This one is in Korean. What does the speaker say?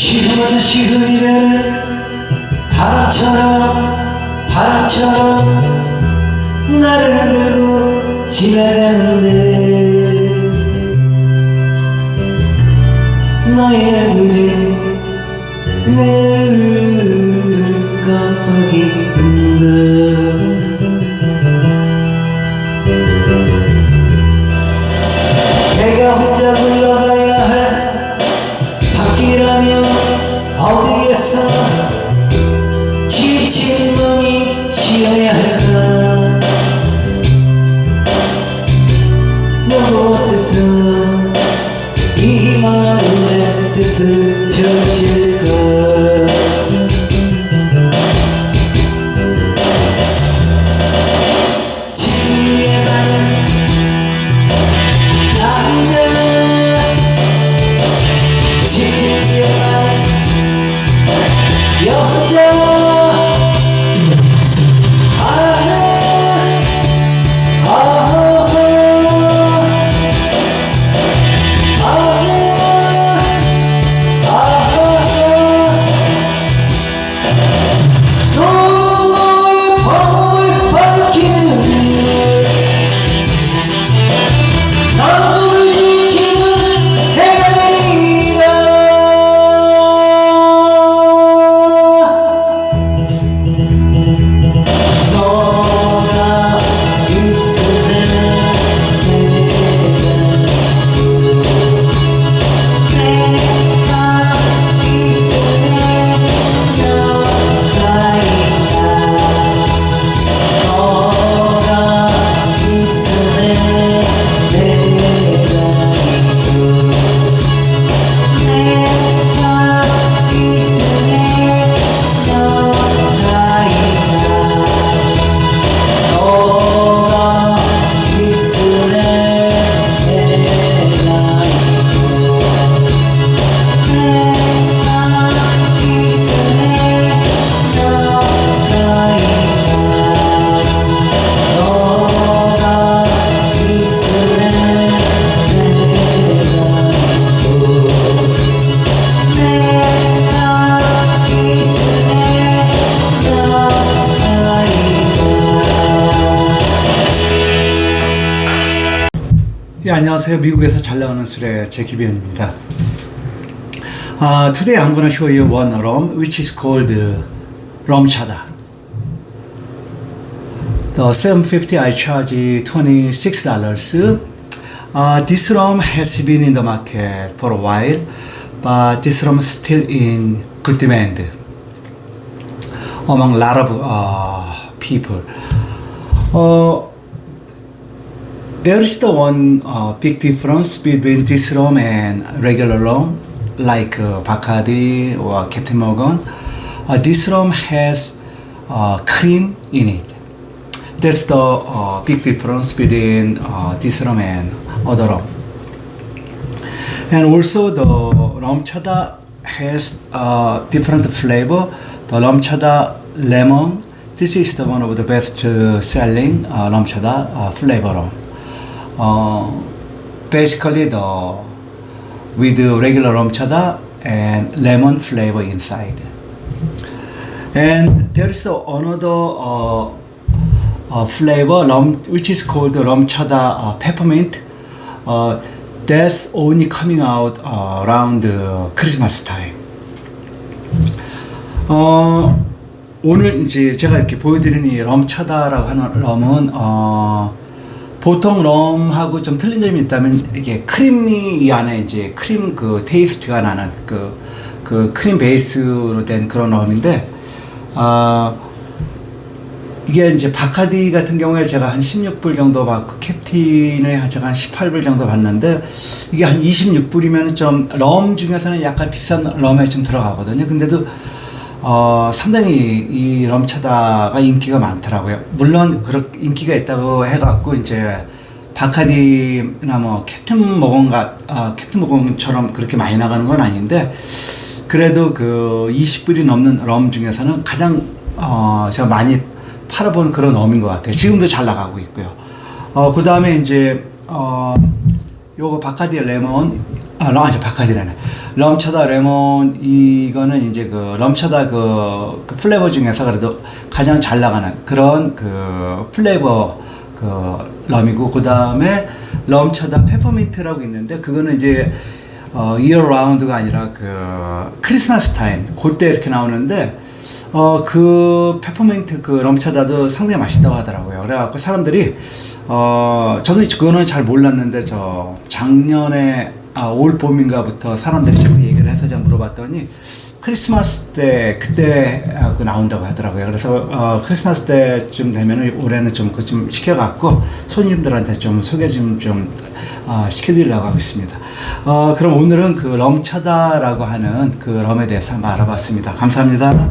시그마다 시그니 베를 바람처럼 바람처럼 나를 흔들고 지나가는데. 펼칠까 Yeah. 예, 안녕하세요. 미국에서 잘 나오는 술의 제기변입니다. Uh, today I'm going to show you one rum which is called uh, rum chada. The 750 I charge $26. Uh, this rum has been in the market for a while, but this rum still in good demand among a lot of uh, people. Uh, there is the one uh, big difference between this rum and regular rum, like uh, Bacardi or Captain Morgan. Uh, this rum has uh, cream in it. That's the uh, big difference between uh, this rum and other rum. And also the rum chada has uh, different flavor. The rum chada lemon. This is the one of the best uh, selling uh, rum chada uh, flavor rum. Uh, basically the with the regular rum chada and lemon flavor inside. And there is another uh, uh, flavor rum which is called rum chada uh, peppermint. Uh, that's only coming out uh, around uh, Christmas time. 어, 오늘 이제 제가 이렇게 보여드리는 이 럼차다라고 하는 럼은 어, 보통 럼하고 좀 틀린 점이 있다면 이게 크림이 이 안에 이제 크림 그 테이스트가 나는 그, 그 크림 베이스로 된 그런 럼인데 어, 이게 이제 바카디 같은 경우에 제가 한 16불 정도 받고 캡틴을 제가 한 18불 정도 받는데 이게 한 26불이면 좀 럼 중에서는 약간 비싼 럼에 좀 들어가거든요. 근데도 어, 상당히 이 럼차다가 인기가 많더라고요. 물론 그렇게 인기가 있다고 해갖고 이제 바카디나 뭐 캡틴 모건가 아, 캡틴 모건처럼 그렇게 많이 나가는 건 아닌데 그래도 그 20불이 넘는 럼 중에서는 가장 어, 제가 많이 팔아본 그런 럼인 것 같아요. 지금도 잘 나가고 있고요. 어, 그 다음에 이제 어, 요거 바카디 레몬 아, 럼, 아니, 바카디라네. 럼차다 레몬, 이거는 이제 그, 럼차다 그, 그 플레이버 중에서 그래도 가장 잘 나가는 그런 그 플레이버 그 럼이고, 그 다음에 럼차다 페퍼민트라고 있는데, 그거는 이제 어, 이어 라운드가 아니라 그 크리스마스 타임, 그때 이렇게 나오는데, 어, 그 페퍼민트 그 럼차다도 상당히 맛있다고 하더라고요. 그래갖고 사람들이, 어, 저도 그거는 잘 몰랐는데, 저 작년에, 아, 올 봄인가부터 사람들이 자꾸 얘기를 해서 제가 물어봤더니, 크리스마스 때, 그때 아, 그 나온다고 하더라고요. 그래서, 어, 크리스마스 때쯤 되면은 올해는 좀 그 좀 시켜갖고 손님들한테 좀 소개 좀, 좀, 어, 시켜드리려고 하고 있습니다. 어, 그럼 오늘은 그 럼차다라고 하는 그 럼에 대해서 한번 알아봤습니다. 감사합니다.